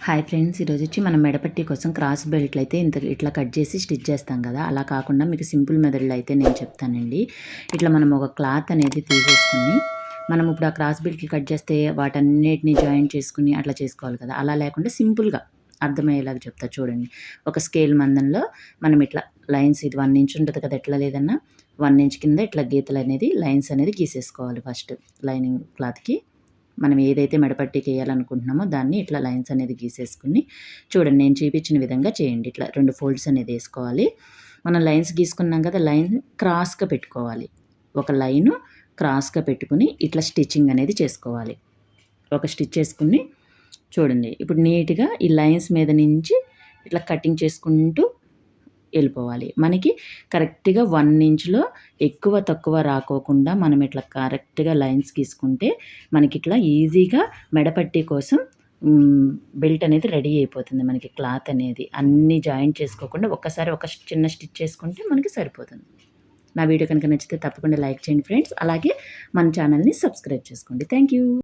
Hi friends ఈరోజు వచ్చి మనం మెడపట్టి కోసం క్రాస్ బెల్ట్లు అయితే ఇంత ఇట్లా కట్ చేసి స్టిచ్ చేస్తాం కదా. అలా కాకుండా మీకు సింపుల్ మెథడ్లో అయితే నేను చెప్తానండి. ఇట్లా మనం ఒక క్లాత్ అనేది తీసేసుకుని మనం ఇప్పుడు ఆ క్రాస్ బెల్ట్లు కట్ చేస్తే వాటన్నిటిని జాయిన్ చేసుకుని అట్లా చేసుకోవాలి కదా. అలా లేకుండా సింపుల్గా అర్థమయ్యేలాగా చెప్తా చూడండి. ఒక స్కేల్ మందంలో మనం ఇట్లా లైన్స్ ఇది వన్ ఇంచ్ ఉంటుంది కదా ఎట్లా లేదన్నా వన్ ఇంచ్ కింద ఇట్లా గీతలు అనేది లైన్స్ అనేది గీసేసుకోవాలి ఫస్ట్ లైనింగ్ క్లాత్కి. మనం ఏదైతే మెడపట్టికి చేయాలనుకుంటున్నామో దాన్ని ఇట్లా లైన్స్ అనేది గీసేసుకుని చూడండి నేను చూపించిన విధంగా చేయండి. ఇట్లా రెండు ఫోల్డ్స్ అనేది వేసుకోవాలి. మనం లైన్స్ గీసుకున్నాం కదా లైన్ క్రాస్గా పెట్టుకోవాలి. ఒక లైను క్రాస్గా పెట్టుకుని ఇట్లా స్టిచ్చింగ్ అనేది చేసుకోవాలి. ఒక స్టిచ్ చేసుకుని చూడండి. ఇప్పుడు నీట్గా ఈ లైన్స్ మీద నుంచి ఇట్లా కటింగ్ చేసుకుంటూ వెళ్ళిపోవాలి. మనకి కరెక్ట్గా వన్ ఇంచ్లో ఎక్కువ తక్కువ రాకోకుండా మనం ఇట్లా కరెక్ట్గా లైన్స్ గీసుకుంటే మనకి ఇట్లా ఈజీగా మెడపట్టి కోసం బెల్ట్ అనేది రెడీ అయిపోతుంది మనకి క్లాత్ అనేది. అన్నీ జాయింట్ చేసుకోకుండా ఒక్కసారి ఒక చిన్న స్టిచ్ చేసుకుంటే మనకి సరిపోతుంది. నా వీడియో కనుక నచ్చితే తప్పకుండా లైక్ చేయండి ఫ్రెండ్స్. అలాగే మన ఛానల్ని సబ్స్క్రైబ్ చేసుకోండి. Thank you